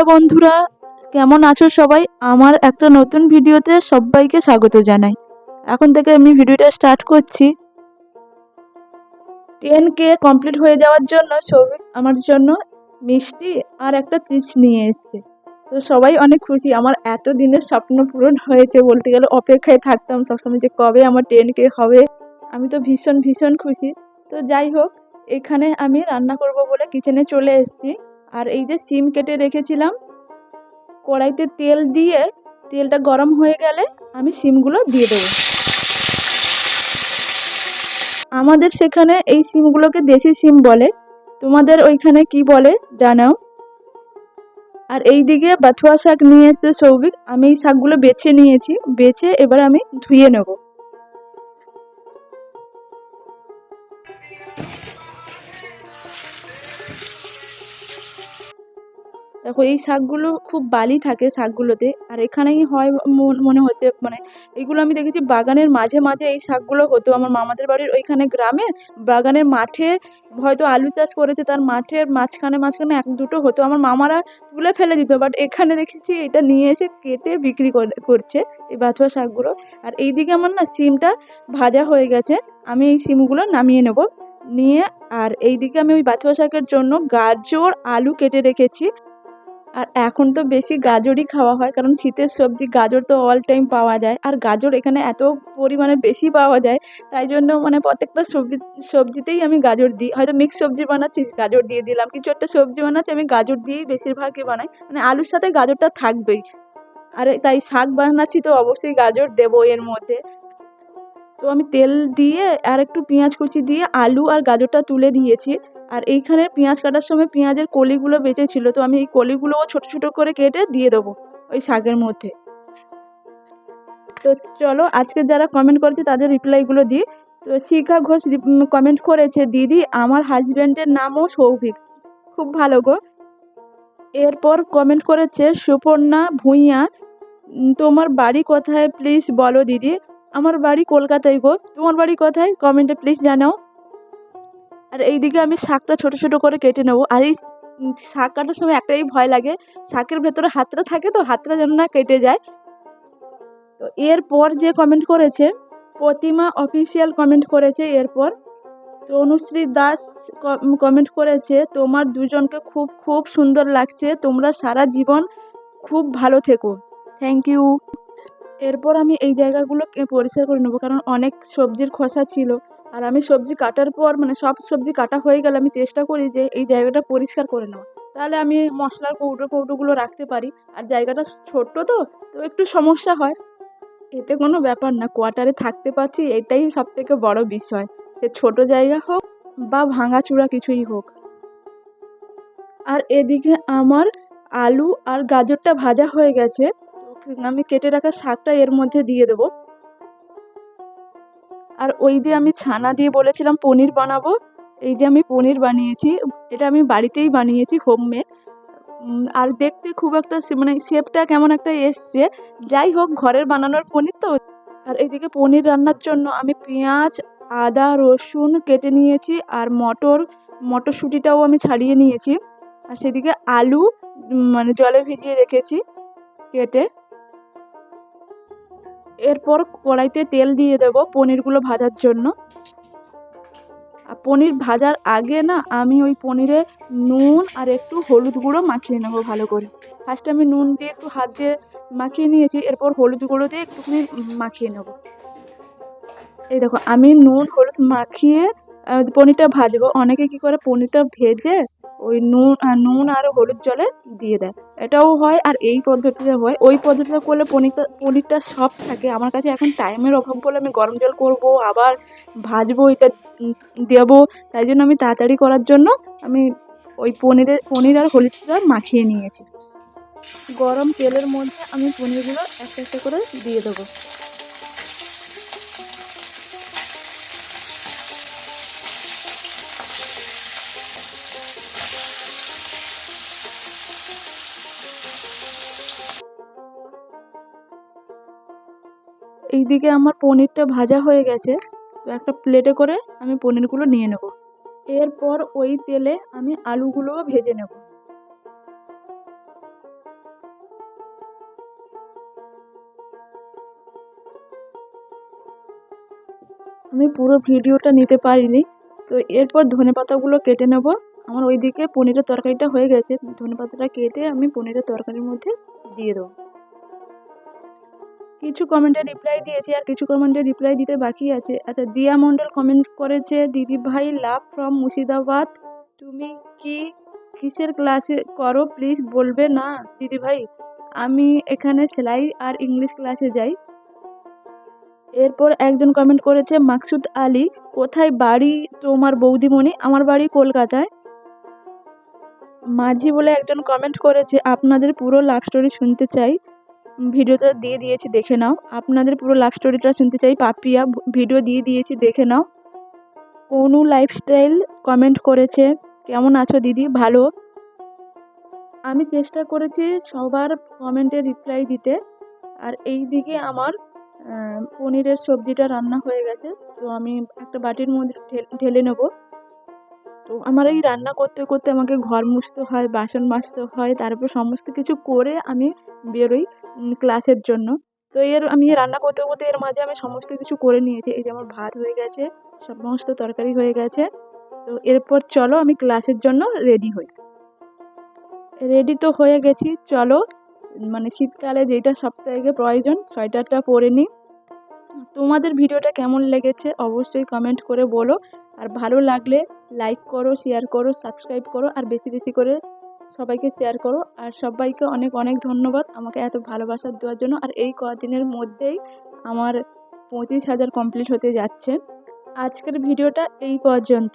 Hello বন্ধুরা, কেমন আছো সবাই? আমার একটা নতুন ভিডিওতে সবাইকে স্বাগত জানাই। এখন থেকে আমি ভিডিওটা স্টার্ট করছি। টেন কে কমপ্লিট হয়ে যাওয়ার জন্য সৌভিক আমার জন্য মিষ্টি আর একটা চিপস নিয়ে এসেছে। তো সবাই অনেক খুশি, আমার এত দিনের স্বপ্ন পূরণ হয়েছে বলতে গেলে অপেক্ষায় থাকতাম সবসময় যে কবে আমার টেন কে হবে। আমি তো ভীষণ ভীষণ খুশি। তো যাই হোক, এখানে আমি রান্না করব বলে কিচেনে চলে এসেছি। আর এই যে সিম কেটে রেখেছিলাম, কড়াইতে তেল দিয়ে তেলটা গরম হয়ে গেলে আমি সিমগুলো দিয়ে দেবো। আমাদের সেখানে এই সিমগুলোকে দেশি সিম বলে। তোমাদের ওইখানে কি বলে জানাও। আর এই দিকে বাথুয়া শাক নিয়ে এসছে সৌভিক, আমি এই শাকগুলো বেছে নিয়েছি, বেছে এবার আমি ধুয়ে নেব। দেখো, এই শাকগুলো খুব বালি থাকে শাকগুলোতে, আর এখানেই হয় মন- হতে মানে এগুলো আমি দেখেছি বাগানের মাঝে মাঝে এই শাকগুলো হতো। আমার মামাদের বাড়ির ওইখানে গ্রামে বাগানের মাঠে হয়তো আলু চাষ করেছে, তার মাঠের মাঝখানে মাঝখানে এক দুটো হতো। আমার মামারা তুলে ফেলে দিত বাট এখানে দেখেছি এটা নিয়ে এসে কেটে বিক্রি করে- করছে এই বাথুয়া শাকগুলো। আর এইদিকে আমার না সিমটা ভাজা হয়ে গেছে, আমি এই সিমগুলো নামিয়ে নেব। নিয়ে আর এইদিকে আমি ওই বাথুয়া শাকের জন্য গাজর, আলু কেটে রেখেছি। আর এখন তো বেশি গাজরই খাওয়া হয়, কারণ শীতের সবজি গাজর তো অল টাইম পাওয়া যায়, আর গাজর এখানে এত পরিমাণে বেশি পাওয়া যায়, তাই জন্য মানে প্রত্যেকটা সবজি, সবজিতেই আমি গাজর দিই, হয়তো মিক্স সবজি বানাচ্ছি, গাজর দিয়ে দিলাম, কিছু একটা সবজি বানাচ্ছি, আমি গাজর দিয়েই বেশিরভাগই বানাই মানে আলুর সাথে গাজরটা থাকবেই, আর তাই শাক বানাচ্ছি তো অবশ্যই গাজর দেবো এর মধ্যে, তো আমি তেল দিয়ে আর একটু পেঁয়াজ কুচি দিয়ে আলু আর গাজরটা তুলে দিয়েছি আর এইখানে পেঁয়াজ কাটার সময় পেঁয়াজের কলিগুলো বেঁচে ছিল, তো আমি এই কলিগুলোও ছোট ছোট করে কেটে দিয়ে দেবো ওই শাকের মধ্যে। তো চলো, আজকে যারা কমেন্ট করেছে তাদের রিপ্লাইগুলো দিই। তো শিখা ঘোষ কমেন্ট করেছে, দিদি, আমার হাজব্যান্ডের নামও সৌভিক। খুব ভালো গো। এরপর কমেন্ট করেছে, সুপর্ণা ভূঁইয়া তোমার বাড়ি কোথায়? প্লিজ বলো দিদি। আমার বাড়ি কলকাতায় গো। তোমার বাড়ি কোথায়? কমেন্টে প্লিজ জানাও। আর এইদিকে আমি শাকটা ছোট ছোট করে কেটে নেব। আর এই শাক কাটার সময় একটাই ভয় লাগে, শাকের ভেতরে হাতটা থাকে তো, হাতটা যেন না কেটে যায়। তো এরপর যে কমেন্ট করেছে, প্রতিমা অফিসিয়াল কমেন্ট করেছে এরপর। তো অনুশ্রী দাস কমেন্ট করেছে, তোমার দুজনকে খুব খুব সুন্দর লাগছে, তোমরা সারা জীবন খুব ভালো থেকো। থ্যাংক ইউ এরপর আমি এই জায়গাগুলোকে পরিষ্কার করে নেব, কারণ অনেক সবজির খোসা ছিল। আর আমি সবজি কাটার পর মানে সব সবজি কাটা হয়ে গেলে আমি চেষ্টা করি যে এই জায়গাটা পরিষ্কার করে নেওয়া তাহলে আমি মশলার কৌটো কৌটোগুলো রাখতে পারি। আর জায়গাটা ছোট্ট তো তো একটু সমস্যা হয়। এতে কোনো ব্যাপার না, কোয়ার্টারে থাকতে পারছি, এটাই সব থেকে বড় বিষয়। সে ছোট জায়গা হোক বা ভাঙাচুরা কিছুই হোক। আর এদিকে আমার আলু আর গাজরটা ভাজা হয়ে গেছে। আমি কেটে রাখা শাকটা এর মধ্যে দিয়ে দেবো। আর ওই যে আমি ছানা দিয়ে বলেছিলাম পনির বানাবো, এই যে আমি পনির বানিয়েছি, এটা আমি বাড়িতেই বানিয়েছি হোমমেড আর দেখতে খুব একটা মানে শেপটা কেমন একটা এসছে। যাই হোক, ঘরের বানানোর পনির তো। আর এইদিকে পনির রান্নার জন্য আমি পেঁয়াজ, আদা, রসুন কেটে নিয়েছি, আর মটর, মটরশুঁটিটাও আমি ছাড়িয়ে নিয়েছি। আর সেদিকে আলু মানে জলে ভিজিয়ে রেখেছি কেটে। এরপর কড়াইতে তেল দিয়ে দেব পনিরগুলো ভাজার জন্য। আর পনির ভাজার আগে না আমি ওই পনিরে নুন আর একটু হলুদ গুঁড়ো মাখিয়ে নেব ভালো করে। ফার্স্ট আমি নুন দিয়ে একটু হাত দিয়ে মাখিয়ে নিয়েছি, এরপর হলুদ গুঁড়ো দিয়ে একটুখানি মাখিয়ে নেব। এই দেখো, আমি নুন, হলুদ মাখিয়ে পনিরটা ভাজবো। অনেকে কি করে পনিরটা ভেজে ওই নুন আহ, নুন আর হলুদ জলে দিয়ে দেয়। এটাও হয় আর এই পদ্ধতিতে হয়। ওই পদ্ধতিতে করলে পনিরটা পনিরটা সব থাকে। আমার কাছে এখন টাইমের অভাব বলে আমি গরম জল করব আবার ভাজবো এটা দেবো। তাই জন্য আমি তাড়াতাড়ি করার জন্য আমি ওই পনিরের পনির আর হলুদটা মাখিয়ে নিয়েছি। গরম তেলের মধ্যে আমি পনিরগুলো একটা একটা করে দিয়ে দেবো। এইদিকে আমার পনিরটা ভাজা হয়ে গেছে, তো একটা প্লেটে করে আমি পনিরগুলো নিয়ে নেব। এরপর ওই তেলে আমি আলুগুলোও ভেজে নেব। আমি পুরো ভিডিওটা নিতে পারিনি, তো এরপর ধনে পাতাগুলো কেটে নেব। আমার ওইদিকে পনিরের তরকারিটা হয়ে গেছে, ধনে পাতাটা কেটে আমি পনিরের তরকারির মধ্যে দিয়ে দেবো। কিছু কমেন্টে রিপ্লাই দিয়েছি আর কিছু কমেন্টে রিপ্লাই দিতে বাকি আছে। আচ্ছা দিয়া মণ্ডল কমেন্ট করেছে, দিদি ভাই লাভ ফ্রম মুর্শিদাবাদ, তুমি কি কিসের ক্লাসে করো? প্লিজ বলবে না, দিদি ভাই। আমি এখানে সেলাই আর ইংলিশ ক্লাসে যাই। এরপর একজন কমেন্ট করেছে, মাকসুদ আলী, কোথায় বাড়ি তোমার বৌদিমণি? আমার বাড়ি কলকাতায়। মাঝি বলে একজন কমেন্ট করেছে, আপনাদের পুরো লাভ স্টোরি শুনতে চাই। ভিডিওটা দিয়ে দিয়েছি, দেখে নাও। আপনাদের পুরো লাভ স্টোরিটা শুনতে চাই। পাপিয়া ভিডিও দিয়ে দিয়েছি, দেখে নাও। অনু লাইফস্টাইল কমেন্ট করেছে, কেমন আছো দিদি? ভালো। আমি চেষ্টা করেছি সবার কমেন্টে রিপ্লাই দিতে। আর এই দিকে আমার পনিরের সবজিটা রান্না হয়ে গেছে। তো আমি একটা বাটির মধ্যে ঢেলে নেব। তো আমার এই রান্না করতে করতে আমাকে ঘর মুছতে হয়, বাসন মাজতে হয়, তারপর সমস্ত কিছু করে আমি বেরোই। ক্লাসের জন্য। তো এর, আমি রান্না করতে করতে এর মাঝে আমি সমস্ত কিছু করে নিয়েছি। এই যে আমার ভাত হয়ে গেছে, সমস্ত তরকারি হয়ে গেছে। তো এরপর চলো আমি ক্লাসের জন্য রেডি হই। রেডি তো হয়ে গেছি, চলো। মানে শীতকালে যেটা সবথেকে প্রয়োজন, সোয়েটারটা পরে নিই। তোমাদের ভিডিওটা কেমন লেগেছে অবশ্যই কমেন্ট করে বলো। আর ভালো লাগলে লাইক করো শেয়ার করো সাবস্ক্রাইব করো, আর বেশি বেশি করে সবাইকে শেয়ার করো। আর সবাইকে অনেক অনেক ধন্যবাদ আমাকে এত ভালোবাসা দেওয়ার জন্য। আর এই কদিনের মধ্যেই আমার পঁচিশ হাজার কমপ্লিট হতে যাচ্ছে। আজকের ভিডিওটা এই পর্যন্ত।